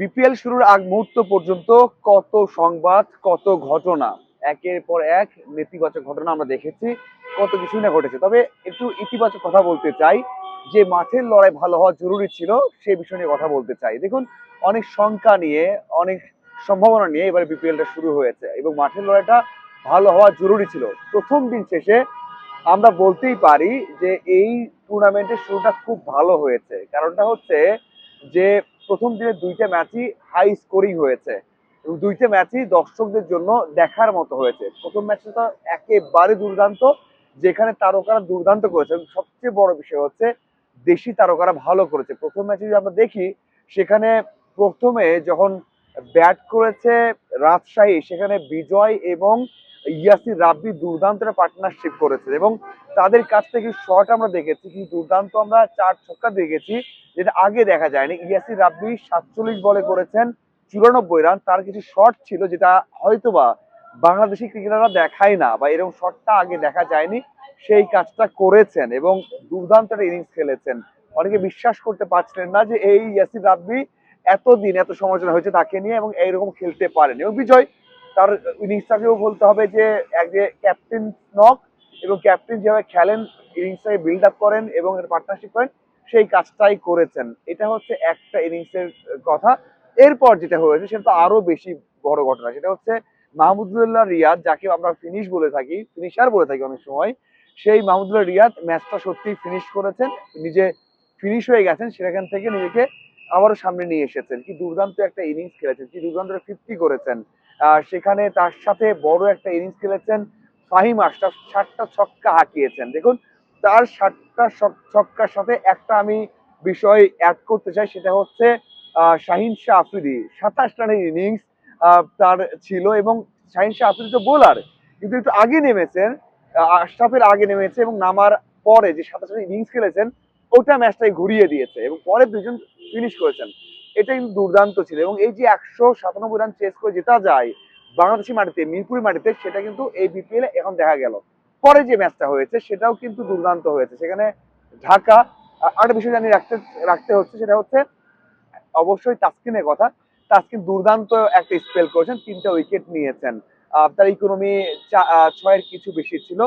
BPL শুরুর আগ মুহূর্ত পর্যন্ত কত সংবাদ, কত ঘটনা, একের পর এক নেতিবাচক ঘটনা আমরা দেখেছি, কত কিছু না ঘটেছে। তবে একটু ইতিবাচক কথা বলতে চাই, যে মাঠের লড়াই ভালো হওয়া জরুরি ছিল সেই বিষয় নিয়ে কথা বলতে চাই। দেখুন, অনেক শঙ্কা নিয়ে, অনেক সম্ভাবনা নিয়ে এবারে বিপিএলটা শুরু হয়েছে এবং মাঠের লড়াইটা ভালো হওয়া জরুরি ছিল। প্রথম দিন শেষে আমরা বলতেই পারি যে এই টুর্নামেন্টের শুরুটা খুব ভালো হয়েছে। কারণটা হচ্ছে যে প্রথম দিনের দুইটা ম্যাচই হাই স্কোরিং হয়েছে। এবং দুইটা ম্যাচই দর্শকদের জন্য দেখার মতো হয়েছে। প্রথম ম্যাচটা তো একেবারে দুর্দান্ত, যেখানে তারকারা দুর্দান্ত করেছে। এবং সবচেয়ে বড় বিষয় হচ্ছে, দেশি তারকারা ভালো করেছে। প্রথম ম্যাচে যদি আমরা দেখি, সেখানে প্রথমে যখন ব্যাট করেছে রাজশাহী, সেখানে বিজয় এবং ইয়াসির রাব্বি দুর্দান্ত পার্টনারশিপ করেছে এবং তাদের কাছ থেকে শট আমরা দেখেছি কি দুর্দান্ত আমরা চার ছক্কা দেখেছি, যেটা আগে দেখা যায়নি। ইয়াসির রাব্বি সাতচল্লিশ বলে করেছেন, চুরানব্বই রান, তার কিছু শট ছিল যেটা হয়তোবা বাংলাদেশি ক্রিকেটাররা দেখায় না বা এরকম শটটা আগে দেখা যায়নি, সেই কাজটা করেছেন এবং দুর্দান্ত একটা ইনিংস খেলেছেন। অনেকে বিশ্বাস করতে পারছিলেন না যে এই ইয়াসির রাব্বি এতদিন এত সমালোচনা হয়েছে তাকে নিয়ে এবং এইরকম খেলতে পারেন। এবং বিজয় তার ইনিংসটাকেও বলতে হবে যে, এক যে ক্যাপ্টেন নক এবং ক্যাপ্টেন যেভাবে খেলেন ইনিংসটাকে বিল্ড আপ করেন এবং পার্টনারশিপ করেন, সেই কাজটাই করেছেন। এটা হচ্ছে একটা ইনিংসের কথা। এরপর যেটা হয়েছে, সেটা তো আরও বেশি বড় ঘটনা। সেটা হচ্ছে মাহমুদুল্লাহ রিয়াদ, যাকে আমরা ফিনিশ বলে থাকি ফিনিশার বলে থাকি অনেক সময়, সেই মাহমুদুল্লাহ রিয়াদ ম্যাচটা সত্যি ফিনিশ করেছেন। নিজে ফিনিশ হয়ে গেছেন, সেখান থেকে নিজেকে আবারও সামনে নিয়ে এসেছেন। কি দুর্দান্ত একটা ইনিংস খেলেছেন, কি দুর্দান্ত ফিফটি করেছেন। সেখানে তার সাথে বড় একটা ইনিংস খেলেছেন ফাহিম আশরাফ ষাটটা ছক্কা হাঁকিয়েছেন। দেখুন, তার ষাটটা ছক্কার সাথে একটা আমি বিষয় অ্যাড করতে চাই, সেটা হচ্ছে শাহিন শাহ আফ্রিদি। সাতাশ রানের ইনিংস তার ছিল এবং শাহিন শাহ আফ্রিদি তো বোলার কিন্তু একটু আগে নেমেছেন আশরাফের আগে নেমেছে এবং নামার পরে যে সাতাশ রানের ইনিংস খেলেছেন, ওটা ম্যাচটাই ঘুরিয়ে দিয়েছে এবং পরে দুজন ফিনিশ করেছেন। এটা কিন্তু দুর্দান্ত ছিল। এবং এই যে একশো সাতানব্বই রান চেস করে জেতা যায় বাংলাদেশি মাটিতে, মিরপুরি মাটিতে, সেটা কিন্তু এই বিপিএল এখন দেখা গেল। পরে যে ম্যাচটা হয়েছে, সেটাও কিন্তু দুর্দান্ত হয়েছে। সেখানে ঢাকা আরেকটা বিষয় জানি রাখতে রাখতে হচ্ছে, সেটা হচ্ছে, অবশ্যই তাসকিনের কথা। তাসকিন দুর্দান্ত একটা স্পেল করেছেন, তিনটা উইকেট নিয়েছেন। তার ইকোনমি ছয়ের কিছু বেশি ছিল।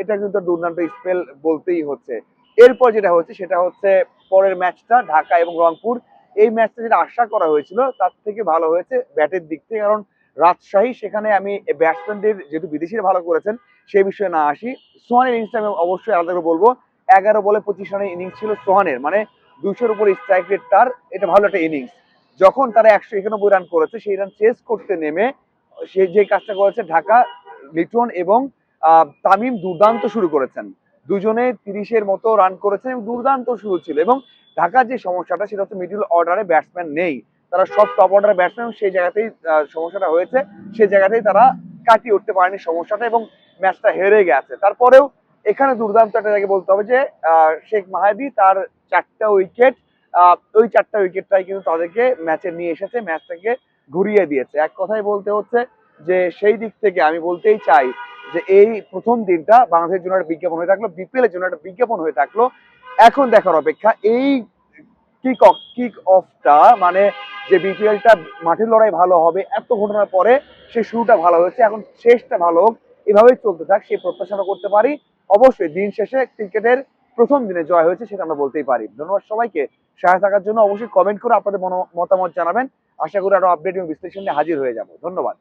এটা কিন্তু দুর্দান্ত স্পেল বলতেই হচ্ছে। এরপর যেটা হচ্ছে, সেটা হচ্ছে পরের ম্যাচটা ঢাকা এবং রংপুর। এই ম্যাচটা যেটা আশা করা হয়েছিল, তার থেকে ভালো হয়েছে ব্যাটের দিক থেকে। কারণ রাজশাহী, সেখানে আমি ব্যাটসম্যানদের যেহেতু বিদেশিরা ভালো করেছেন, সেই বিষয়ে না আসি। সোহানের ইনিংসটা আমি অবশ্যই আলাদা করে বলব, এগারো বলে পঁচিশ রানের ইনিংস ছিল সোহানের মানে দুশোর উপর স্ট্রাইক রেট তার, এটা ভালো একটা ইনিংস যখন তারা একশো একানব্বই রান করেছে, সেই রান চেস করতে নেমে, সে যে কাজটা করেছে, ঢাকা, লিটন এবং তামিম দুর্দান্ত শুরু করেছেন। দুজনে তিরিশের মতো রান করেছেন এবং দুর্দান্ত শুরু ছিল এবং ঢাকার যে সমস্যাটা সেটা হচ্ছে মিডল অর্ডারে ব্যাটসম্যান নেই। তারা সব টপ অর্ডার ব্যাটসম্যান সেই জায়গাতেই সমস্যাটা হয়েছে। সেই জায়গাতেই তারা কাটিয়ে উঠতে পারেনি সমস্যাটা এবং ম্যাচটা হেরে গেছে। তারপরেও এখানে দুর্দান্ত একটা জায়গায় বলতে হবে যে শেখ মাহাদি তার চারটা উইকেট ওই চারটা উইকেটটাই কিন্তু তাদেরকে ম্যাচে নিয়ে এসেছে ম্যাচটাকে ঘুরিয়ে দিয়েছে। এক কথায় বলতে হচ্ছে যে, সেই দিক থেকে আমি বলতেই চাই যে এই প্রথম দিনটা বাংলাদেশের জন্য একটা বিজ্ঞাপন হয়ে থাকল, বিপিএল এর জন্য একটা বিজ্ঞাপন হয়ে থাকল। এখন দেখার অপেক্ষা, এই কিক অফ কিক অফটা মানে যে বিপিএলটা মাঠের লড়াই ভালো হবে, এত ঘটনার পরে সে শুরুটা ভালো হয়েছে, এখন শেষটা ভালো হোক, এভাবেই চলতে থাক, সেই প্রত্যাশা আমরা করতে পারি। অবশ্যই দিন শেষে ক্রিকেটের প্রথম দিনে জয় হয়েছে সেটা আমরা বলতেই পারি। ধন্যবাদ সবাইকে। সহায় থাকার জন্য অবশ্যই কমেন্ট করে আপনাদের মতামত জানাবেন। আশা করি আরও আপডেট এবং বিশ্লেষণ নিয়ে হাজির হয়ে যাব। ধন্যবাদ।